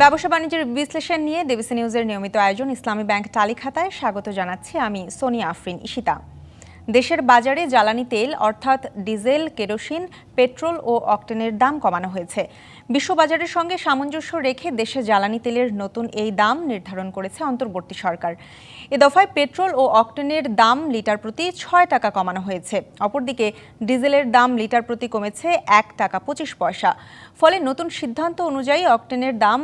ব্যবসা বাণিজ্যের বিশ্লেষণ নিয়ে দেবিসি নিউজের নিয়মিত আয়োজন ইসলামী ব্যাংক টালি খাতায় স্বাগত জানাচ্ছি আমি সোনিয়া আফরিন ইশিতা দেশের বাজারে জ্বালানি তেল অর্থাৎ ডিজেল, কেরোসিন, পেট্রোল ও অকটেনের দাম কমানো হয়েছে। বিশ্ববাজারের সঙ্গে সামঞ্জস্য রেখে দেশে জ্বালানি তেলের নতুন এই দাম নির্ধারণ করেছে অন্তর্বর্তী সরকার। এ দফায় পেট্রোল ও অকটেনের দাম লিটার প্রতি ছয় টাকা কমানো হয়েছে। অপরদিকে ডিজেলের দাম লিটার প্রতি কমেছে এক টাকা পঁচিশ পয়সা। ফলে নতুন সিদ্ধান্ত অনুযায়ী অকটেনের দাম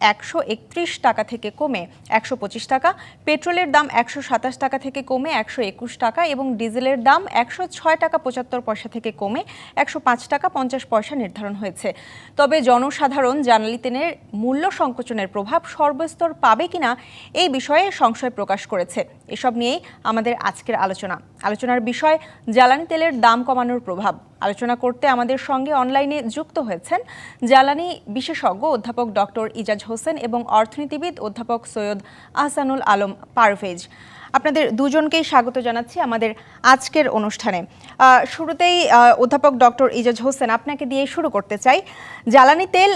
একশো একত্রিশ টাকা থেকে কমে একশো পঁচিশ টাকা, পেট্রোলের দাম একশো সাতাশ টাকা থেকে কমে একশো একুশ টাকা এবং ডিজেলের দাম একশো ছয় টাকা পঁচাত্তর পয়সা থেকে কমে একশো পাঁচ টাকা পঞ্চাশ পয়সা নির্ধারণ হয়েছে। তবে জনসাধারণ জ্বালানি তেলের মূল্য সংকোচনের প্রভাব সর্বস্তর পাবে কিনা এই বিষয়ে সংশয় প্রকাশ করেছে। এসব নিয়েই আমাদের আজকের আলোচনা। আলোচনার বিষয়, জ্বালানি তেলের দাম কমানোর প্রভাব। আলোচনা করতে আমাদের সঙ্গে অনলাইনে যুক্ত হয়েছেন জ্বালানি বিশেষজ্ঞ অধ্যাপক ডক্টর ইজাজ হোসেন এবং অর্থনীতিবিদ অধ্যাপক সৈয়দ আহসানুল আলম পারভেজ। আপনাদের দুজনকেই স্বাগত জানাচ্ছি আমাদের আজকের অনুষ্ঠানে। শুরুতেই অধ্যাপক ডক্টর ইজাজ হোসেন আপনাকে দিয়ে শুরু করতে চাই। জ্বালানি তেল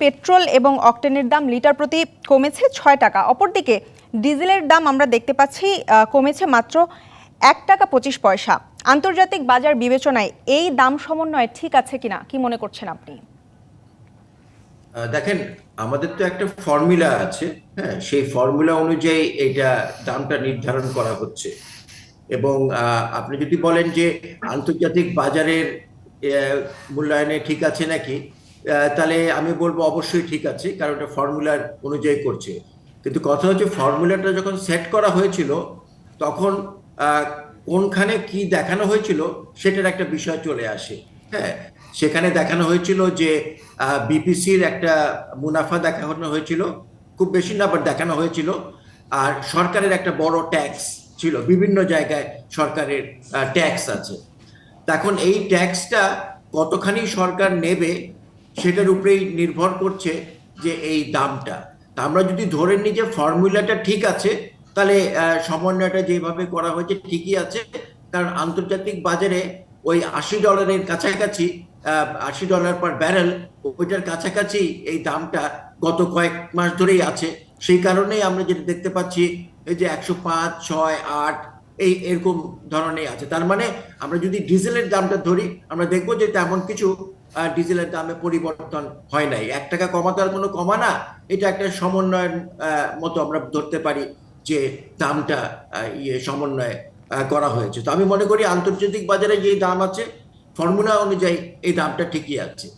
পেট্রোল এবং অকটেনের দাম লিটার প্রতি কমেছে ছয় টাকা। অপরদিকে, ডিজেলের দাম আমরা দেখতে পাচ্ছি কমেছে মাত্র এক টাকা পঁচিশ পয়সা। আন্তর্জাতিক বাজার বিবেচনায় এই দাম সমন্বয় ঠিক আছে কিনা, কি মনে করছেন আপনি? দেখেন, আমাদের তো একটা ফর্মুলা আছে হ্যাঁ? সেই ফর্মুলা অনুযায়ী এটা দামটা নির্ধারণ করা হচ্ছে। এবং আপনি যদি বলেন যে আন্তর্জাতিক বাজারের মূল্যায়নে ঠিক আছে নাকি তাহলে আমি বলব অবশ্যই ঠিক আছে, কারণ এটা ফর্মুলার অনুযায়ী করছে। কিন্তু কথা হচ্ছে ফর্মুলাটা যখন সেট করা হয়েছিল, তখন কোনখানে কি দেখানো হয়েছিল, সেটার একটা বিষয় চলে আসে হ্যাঁ? সেখানে দেখানো হয়েছিল যে বিপিসির একটা মুনাফা দেখানো হয়েছিল। খুব বেশি না বাট দেখানো হয়েছিল। আর সরকারের একটা বড় ট্যাক্স ছিল। বিভিন্ন জায়গায় সরকারের ট্যাক্স আছে। এখন এই ট্যাক্সটা কতখানি সরকার নেবে, সেটার উপরেই নির্ভর করছে যে এই দামটা। তা আমরা যদি ধরে নিই যে ফর্মুলাটা ঠিক আছে, তাহলে সমন্বয়টা যেভাবে করা হয়েছে ঠিকই আছে। কারণ আন্তর্জাতিক বাজারে ওই আশি ডলারের কাছাকাছি আশি ডলার পার ব্যারেল ওইটার কাছাকাছি এই দামটা গত কয়েক মাস ধরেই আছে। সেই কারণেই আমরা যেটা দেখতে পাচ্ছি, এই যে একশো পাঁচ, ছয়, আট, এই এরকম ধরনের আছে। তার মানে আমরা যদি ডিজেলের দামটা ধরি, আমরা দেখব যে তেমন কিছু ডিজেলের দামে পরিবর্তন হয় নাই। এক টাকা কমাতে আর কোনো কমা না, এটা একটা সমন্বয়ের মতো আমরা ধরতে পারি যে দামটা ইয়ে সমন্বয় করা হয়েছে। তো আমি মনে করি আন্তর্জাতিক বাজারে যে দাম আছে ফর্মুলা অনুযায়ী এই দামটা ঠিকই আছে।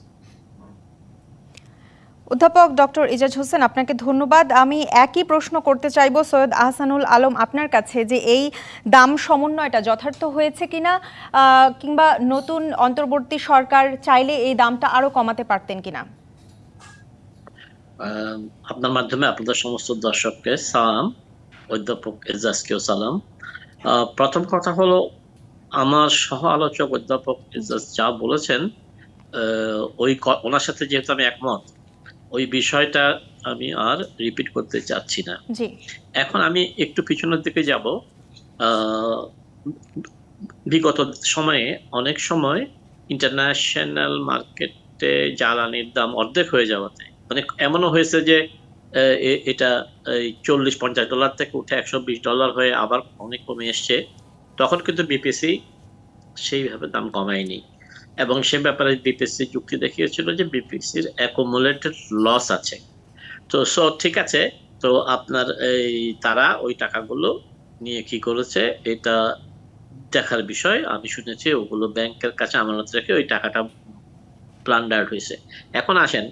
অধ্যাপক ডক্টর ইজাজ হোসেন আপনাকে ধন্যবাদ। আমি একই প্রশ্ন করতে চাইব সৈয়দ আহসানুল আলম আপনার কাছে যে এই দাম সমন্বয়টা যথার্থ হয়েছে কিনা আহ, কিংবা নতুন অন্তর্বর্তী সরকার চাইলে এই দামটা আরও কমাতে পারতেন কিনা? আহ, আপনার মাধ্যমে আপনাদের সমস্ত দর্শককে সালাম অধ্যাপক এজাজকেও সালাম। আহ, প্রথম কথা হলো আমার সহ আলোচক অধ্যাপক যা বলেছেন ওই ওনার সাথে যেহেতু আমি একমত ওই বিষয়টা আমি আর রিপিট করতে চাচ্ছি না। এখন আমি একটু পিছনের দিকে যাব। বিগত সময়ে অনেক সময় ইন্টারন্যাশনাল মার্কেটে জ্বালানির দাম অর্ধেক হয়ে যাওয়াতে মানে এমনও হয়েছে যে এটা এই চল্লিশ পঞ্চাশ ডলার থেকে উঠে একশো বিশ ডলার হয়ে আবার অনেক কমে এসছে। তখন কিন্তু বিপিসি সেইভাবে দাম কমায়নি। এবং সে ব্যাপারে বিপিসি যুক্তি দেখিয়েছিল যে বিপিসির অ্যাকুমুলেটেড লস আছে। তো সো ঠিক আছে, তো আপনার এই তারা ওই টাকাগুলো নিয়ে কি করেছে, এটা দেখার বিষয়। আমি শুনেছি ওগুলো ব্যাংকের কাছে আমানত রেখে ওই টাকাটা প্লান্ডার্ড হয়েছে। এখন আসেন,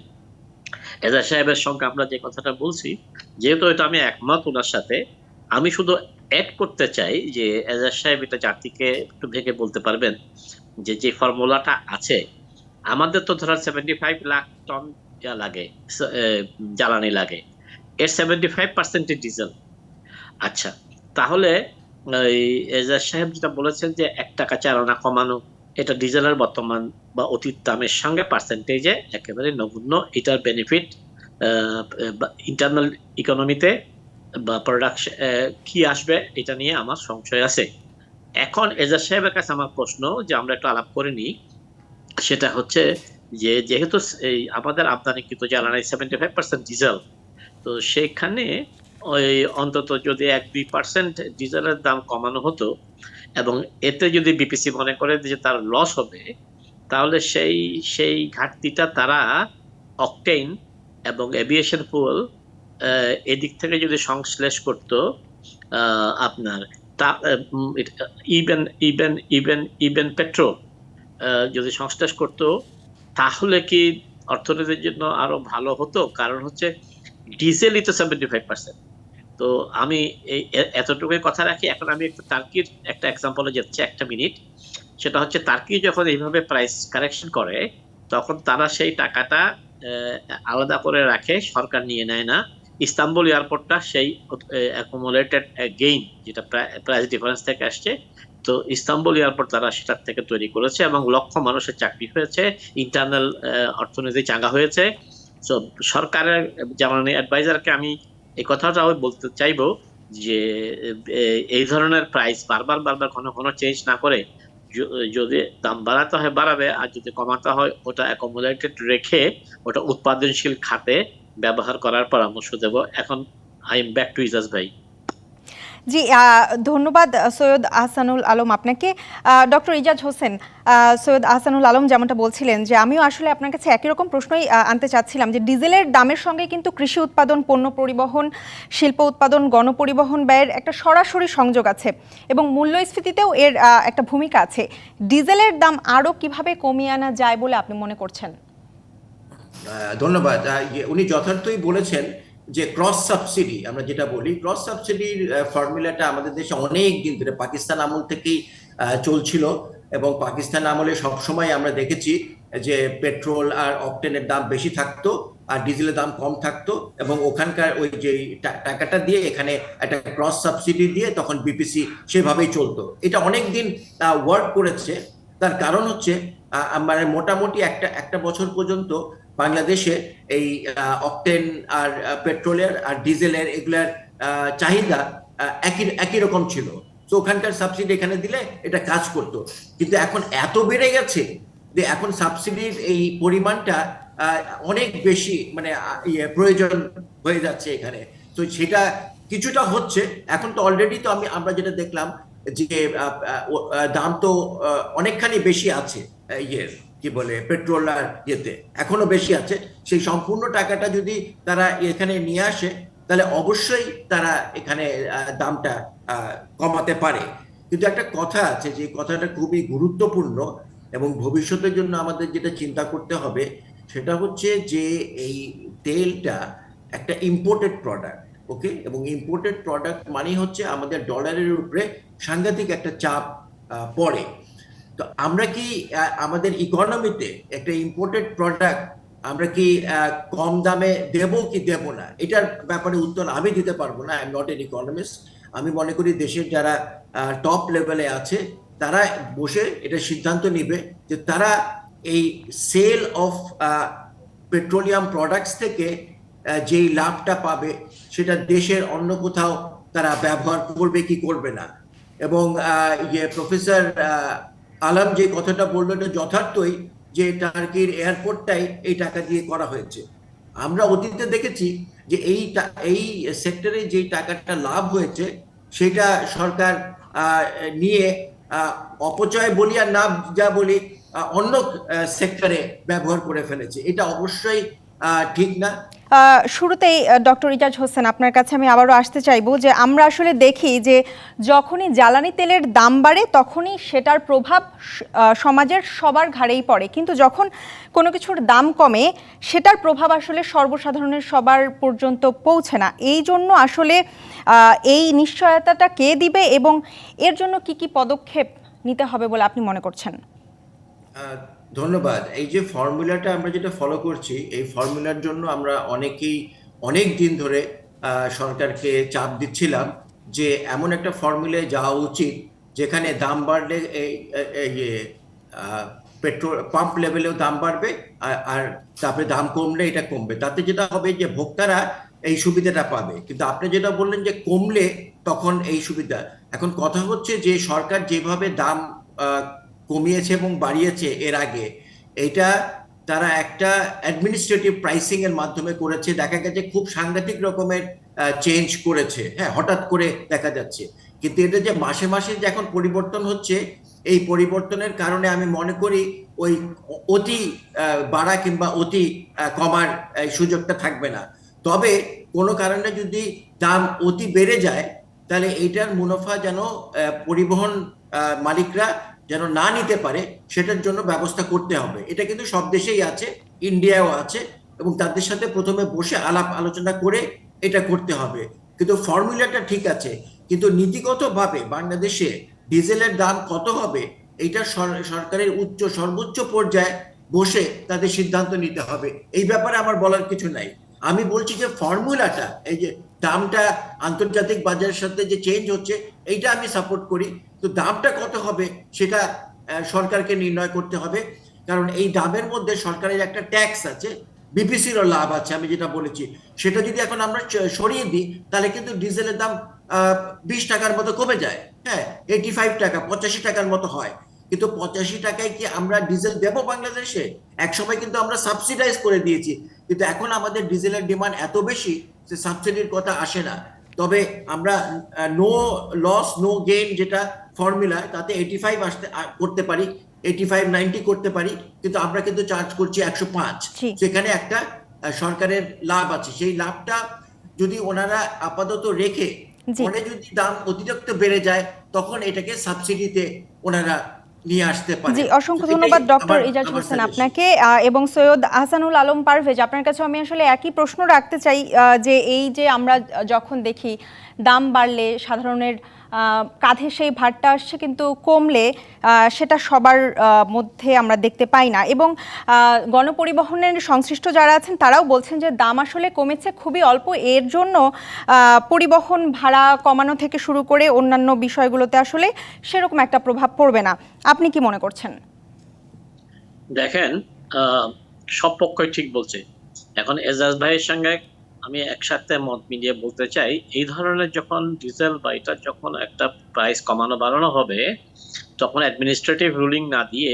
এজাজ সাহেবের সঙ্গে আমরা যে কথাটা বলছি, যেহেতু এটা আমি একমত ওনার সাথে আমি শুধু অ্যাড করতে চাই যে এজাজ সাহেব, এটা জাতিকে একটু ভেঙে বলতে পারবেন যে যে ফর্মুলাটা আছে, আমাদের তো ধরার সেভেন্টি ফাইভ লাখ টন লাগে জ্বালানি লাগে, এর সেভেন্টি ফাইভ পার্সেন্ট ডিজেল আচ্ছা তাহলে এই এজাজ সাহেব যেটা বলেছেন যে, এক টাকা চালানা কমানো, এটা ডিজেলের বর্তমান বা অতীত দামের সঙ্গে পার্সেন্টেজে একেবারে নগণ্য, এটার বেনিফিট ইন্টারনাল ইকোনমিতে বা প্রোডাকশন কি আসবে, এটা নিয়ে আমার সংশয় আছে। এখন এজাজ সাহেবের কাছে আমার প্রশ্ন যে আমরা একটু আলাপ করে নিই। সেটা হচ্ছে যে, যেহেতু এই আমাদের আমদানিকৃত জ্বালানি সেভেন্টি ফাইভ পার্সেন্ট ডিজেল তো সেখানে ওই অন্তত যদি এক দুই পার্সেন্ট ডিজেলের দাম কমানো হতো এবং এতে যদি বিপিসি মনে করে যে তার লস হবে, তাহলে সেই সেই ঘাটতিটা তারা অকটেইন এবং এভিয়েশন ফুয়েল এদিক থেকে যদি সংশ্লেষ করত আপনার তা even even even even petrol যদি সংশ্লেষ করত, তাহলে কি অর্থনীতির জন্য আরও ভালো হতো? কারণ হচ্ছে ডিজেলই তো সেভেন্টি ফাইভ পার্সেন্ট তো আমি এই এতটুকুই কথা রাখি। এখন আমি একটু টার্কির একটা এক্সাম্পলে যাচ্ছি, একটা মিনিট সেটা হচ্ছে তার্কি যখন এইভাবে প্রাইস কারেকশন করে, তখন তারা সেই টাকাটা আলাদা করে রাখে, সরকার নিয়ে নেয় না। ইস্তাম্বুল এয়ারপোর্টটা সেই অ্যাকুমুলেটেড গেইন যেটা প্রাইস ডিফারেন্স থেকে আসছে। তো ইস্তাম্বুল এয়ারপোর্ট তারা সেটার থেকে তৈরি করেছে এবং লক্ষ মানুষের চাকরি হয়েছে ইন্টারনাল অর্থনীতি চাঙ্গা হয়েছে। তো সরকারের জ্বালানি অ্যাডভাইজারকে আমি এই কথাটাও বলতে চাইব যে এই ধরনের প্রাইস বারবার বারবার ঘন ঘন চেঞ্জ না করে যদি দাম বাড়াতে হয়, বাড়াবে, আর যদি কমাতে হয়, ওটা অ্যাকোমোডেটেড রেখে ওটা উৎপাদনশীল খাতে ব্যবহার করার পরামর্শ দেব। এখন I am back to Ijaz ভাই। জি ধন্যবাদ সৈয়দ আহসানুল আলম আপনাকে। ডক্টর ইজাজ হোসেন সৈয়দ আহসানুল আলম যেমনটা বলছিলেন যে, আমিও আসলে আপনার কাছে একই রকম প্রশ্নই আনতে চাচ্ছিলাম যে, ডিজেলের দামের সঙ্গে কিন্তু কৃষি উৎপাদন, পণ্য পরিবহন, শিল্প উৎপাদন, গণপরিবহন ব্যয়ের একটা সরাসরি সংযোগ আছে এবং মূল্যস্ফীতিতেও এর একটা ভূমিকা আছে। ডিজেলের দাম আরও কীভাবে কমিয়ে আনা যায় বলে আপনি মনে করছেন? ধন্যবাদ। ইয়ে, উনি যথার্থই বলেছেন যে ক্রস সাবসিডি আমরা যেটা বলি ক্রস সাবসিডির ফর্মুলাটা আমাদের দেশে অনেক দিন ধরে পাকিস্তান আমল থেকেই চলছিল এবং পাকিস্তান আমলে সবসময় আমরা দেখেছি যে পেট্রোল আর অকটেনের দাম বেশি থাকতো আর ডিজেলের দাম কম থাকতো এবং ওখানকার ওই যে টাকাটা দিয়ে এখানে একটা ক্রস সাবসিডি দিয়ে তখন বিপিসি সেভাবেই চলতো। এটা অনেক দিন ওয়ার্ক করেছে। তার কারণ হচ্ছে মানে মোটামুটি একটা একটা বছর পর্যন্ত বাংলাদেশে এই অকটেন আর পেট্রোলের আর ডিজেলের এগুলার চাহিদা একই একই রকম ছিল। তো ওখানকার সাবসিডি এখানে দিলে এটা কাজ করতো। কিন্তু এখন এত বেড়ে গেছে যে এখন সাবসিডির এই পরিমাণটা অনেক বেশি মানে ইয়ে প্রয়োজন হয়ে যাচ্ছে এখানে। তো সেটা কিছুটা হচ্ছে। এখন তো অলরেডি তো আমি, আমরা যেটা দেখলাম যে দাম তো অনেকখানি বেশি আছে ইয়ের। কি বলে পেট্রোল আর ইয়েতে। এখনও বেশি আছে। সেই সম্পূর্ণ টাকাটা যদি তারা এখানে নিয়ে আসে, তাহলে অবশ্যই তারা এখানে দামটা কমাতে পারে। কিন্তু একটা কথা আছে, যে কথাটা খুবই গুরুত্বপূর্ণ এবং ভবিষ্যতের জন্য আমাদের যেটা চিন্তা করতে হবে, সেটা হচ্ছে যে এই তেলটা একটা ইম্পোর্টেড প্রোডাক্ট ওকে এবং ইম্পোর্টেড প্রোডাক্ট মানে হচ্ছে আমাদের ডলারের উপরে সাংঘাতিক একটা চাপ পড়ে। তো আমরা কি আমাদের ইকোনমিতে একটা ইম্পোর্টেড প্রোডাক্ট আমরা কি কম দামে দেব কি দেব না? এটার ব্যাপারে উত্তর আমি দিতে পারব না I am not an economist আমি মনে করি দেশের যারা টপ লেভেলে আছে, তারা বসে এটা সিদ্ধান্ত নিবে যে তারা এই সেল অফ পেট্রোলিয়াম প্রোডাক্টস থেকে যেই লাভটা পাবে, সেটা দেশের অন্য কোথাও তারা ব্যবহার করবে কি করবে না? এবং ইয়ে প্রফেসর আলম যে কথাটা বলল এটা যথার্থই যে টার্কির এয়ারপোর্টটাই এই টাকা দিয়ে করা হয়েছে। আমরা অতীতে দেখেছি যে এই এই সেক্টরে যে টাকাটা লাভ হয়েছে, সেটা সরকার নিয়ে অপচয় বলি আর না যা বলি অন্য সেক্টরে ব্যবহার করে ফেলেছে। এটা অবশ্যই ঠিক না? শুরুতেই ডক্টর ইজাজ হোসেন আপনার কাছে আমি আবারও আসতে চাইব যে আমরা আসলে দেখি যে যখনই জ্বালানি তেলের দাম বাড়ে তখনই সেটার প্রভাব সমাজের সবার ঘাড়েই পড়ে। কিন্তু যখন কোনো কিছুর দাম কমে সেটার প্রভাব আসলে সর্বসাধারণের সবার পর্যন্ত পৌঁছে না। এই জন্য আসলে এই নিশ্চয়তাটা কে দিবে এবং এর জন্য কি কি পদক্ষেপ নিতে হবে বলে আপনি মনে করছেন? ধন্যবাদ। এই যে ফর্মুলাটা আমরা যেটা ফলো করছি এই ফর্মুলার জন্য আমরা অনেকেই অনেক দিন ধরে সরকারকে চাপ দিচ্ছিলাম যে এমন একটা ফর্মুলায় যাওয়া উচিত যেখানে দাম বাড়লে এই এই- এই যে, পেট্রোল পাম্প লেভেলেও দাম বাড়বে আর- তারপরে দাম কমলে এটা কমবে। তাতে যেটা হবে যে ভোক্তারা এই সুবিধাটা পাবে। কিন্তু আপনি যেটা বললেন যে কমলে তখন এই সুবিধা। এখন কথা হচ্ছে যে সরকার যেভাবে দাম কমিয়েছে এবং বাড়িয়েছে এর আগে। এটা তারা একটা অ্যাডমিনিস্ট্রেটিভ প্রাইসিং এর মাধ্যমে করেছে। দেখা গেছে খুব সাংঘাতিক রকমের চেঞ্জ করেছে। হ্যাঁ হঠাৎ করে দেখা যাচ্ছে। কিন্তু এটা যে মাসে মাসে যে এখন পরিবর্তন হচ্ছে, এই পরিবর্তনের কারণে আমি মনে করি ওই অতি বাড়া কিংবা অতি কমার সুযোগটা থাকবে না। তবে কোনো কারণে যদি দাম অতি বেড়ে যায়, তাহলে এইটার মুনাফা যেন পরিবহন মালিকরা যেন না নিতে পারে, সেটার জন্য ব্যবস্থা করতে হবে। এটা কিন্তু সব দেশেই আছে ইন্ডিয়াও আছে, এবং তাদের সাথে প্রথমে বসে আলাপ আলোচনা করে এটা করতে হবে। কিন্তু ফর্মুলাটা ঠিক আছে, কিন্তু নীতিগতভাবে বাংলাদেশে ডিজেলের দাম কত হবে সর- সরকারের উচ্চ, সর্বোচ্চ পর্যায়ে বসে তাদের সিদ্ধান্ত নিতে হবে। এই ব্যাপারে আমার বলার কিছু নাই। আমি বলছি যে ফর্মুলাটা, এই যে দামটা আন্তর্জাতিক বাজারের সাথে যে চেঞ্জ হচ্ছে, এইটা আমি সাপোর্ট করি। তো দামটা কত হবে সেটা সরকারকে নির্ণয় করতে হবে। কারণ এই দামের মধ্যে সরকারের একটা ট্যাক্স আছে বিপিসিরও লাভ আছে, আমি যেটা বলেছি। সেটা যদি এখন আমরা সরিয়ে দিই, তাহলে কিন্তু ডিজেলের দাম বিশ টাকার মতো কমে যায়। হ্যাঁ এইটি ফাইভ টাকা, পঁচাশি টাকার মতো হয়। কিন্তু পঁচাশি টাকায় কি আমরা ডিজেল দেবো বাংলাদেশে? এক সময় কিন্তু আমরা সাবসিডাইজ করে দিয়েছি। কিন্তু এখন আমাদের ডিজেলের ডিমান্ড এত বেশি, যে সাবসিডির কথা আসে না। তবে আমরা নো লস নো গেইন যেটা ফর্মুলা তাতে এইটি ফাইভ আসতে করতে পারি এইটি ফাইভ নাইনটি করতে পারি কিন্তু আমরা কিন্তু চার্জ করছি একশো পাঁচ। সেখানে একটা সরকারের লাভ আছে সেই লাভটা যদি ওনারা আপাতত রেখে। পরে যদি দাম অতিরিক্ত বেড়ে যায় তখন এটাকে সাবসিডিতে ওনারা নিয়ে আসতে পারে জি অসংখ্য ধন্যবাদ ডক্টর ইজাজ হোসেন আপনাকে এবং সৈয়দ আহসানুল আলম পারভেজ আপনার কাছে আমি আসলে একই প্রশ্ন রাখতে চাই আহ, যে এই যে আমরা যখন দেখি দাম বাড়লে সাধারণের কাঁধে সেই ভারটা আসছে কিন্তু কমলে সেটা সবার মধ্যে আমরা দেখতে পাই না। এবং গণপরিবহনের সংশ্লিষ্ট যারা আছেন, তারাও বলছেন যে দাম আসলে কমেছে খুবই অল্প। এর জন্য পরিবহন ভাড়া কমানো থেকে শুরু করে অন্যান্য বিষয়গুলোতে আসলে সেরকম একটা প্রভাব পড়বে না। আপনি কি মনে করছেন? দেখেন সব পক্ষই ঠিক বলছে। এখন এজাজ ভাইয়ের সঙ্গে আমি একসাথে মত মিলিয়ে বলতে চাই, এই ধরনের যখন ডিজেল বা এটা যখন একটা প্রাইস কমানো বাড়ানো হবে, তখন অ্যাডমিনিস্ট্রেটিভ রুলিং না দিয়ে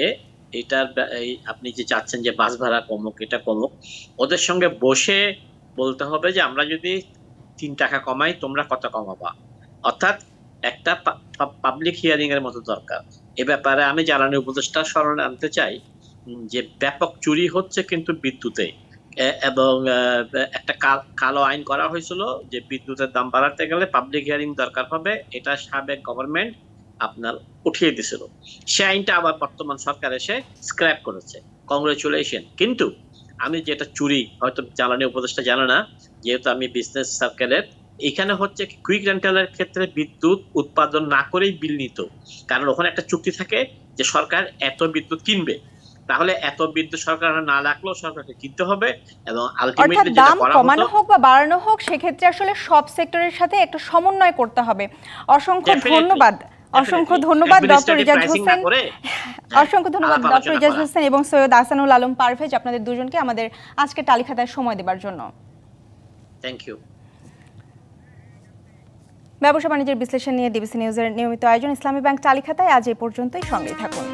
এটার আপনি যে চাচ্ছেন যে বাস ভাড়া কমুক, এটা কমুক, ওদের সঙ্গে বসে বলতে হবে যে আমরা যদি তিন টাকা কমাই, তোমরা কত কমাবা। অর্থাৎ একটা পাবলিক হিয়ারিং এর মতো দরকার। এ ব্যাপারে আমি জ্বালানি উপদেষ্টা স্মরণে আনতে চাই যে ব্যাপক চুরি হচ্ছে কিন্তু বিদ্যুতে এবং একটা কালো আইন করা হয়েছিল যে বিদ্যুতের দাম বাড়াতে গেলে পাবলিক হিয়ারিং দরকার হবে, এটা সাবেক গভর্নমেন্ট আপনার উঠিয়ে দিছিল। সে আইনটা আবার বর্তমান সরকার এসে স্ক্র্যাপ করেছে। কংগ্রেচুলেশন কিন্তু আমি যেটা চুরি, হয়তো জ্বালানি উপদেষ্টা জানে না, যেহেতু আমি বিজনেস সার্কেলের এখানে হচ্ছে কুইক রেন্টালের ক্ষেত্রে বিদ্যুৎ উৎপাদন না করেই বিল নিত। কারণ ওখানে একটা চুক্তি থাকে যে সরকার এত বিদ্যুৎ কিনবে। তাহলে এত বিদ্যুৎ সরকার না রাখলেও সরকারকে কিনতে হবে এবং আলটিমেটলি দাম কমানো হোক বা বাড়ানো হোক সেক্ষেত্রে আসলে সব সেক্টরের সাথে একটা সমন্বয় করতে হবে। অসংখ্য ধন্যবাদ। অসংখ্য ধন্যবাদ ডক্টর ইজাজ হোসেন অসংখ্য ধন্যবাদ ডক্টর ইজাজ হোসেন এবং সৈয়দ আহসানুল আলম পারভেজ আপনাদের দুজনকে আমাদের আজকে তালিকাতায় সময় দেবার জন্য। থ্যাংক ইউ ব্যবসা বাণিজ্যের বিশ্লেষণ নিয়ে ডিবিসি নিউজের নিয়মিত আয়োজন ইসলামী ব্যাংক তালিকাতায় আজ এ পর্যন্তই সঙ্গে থাকুন।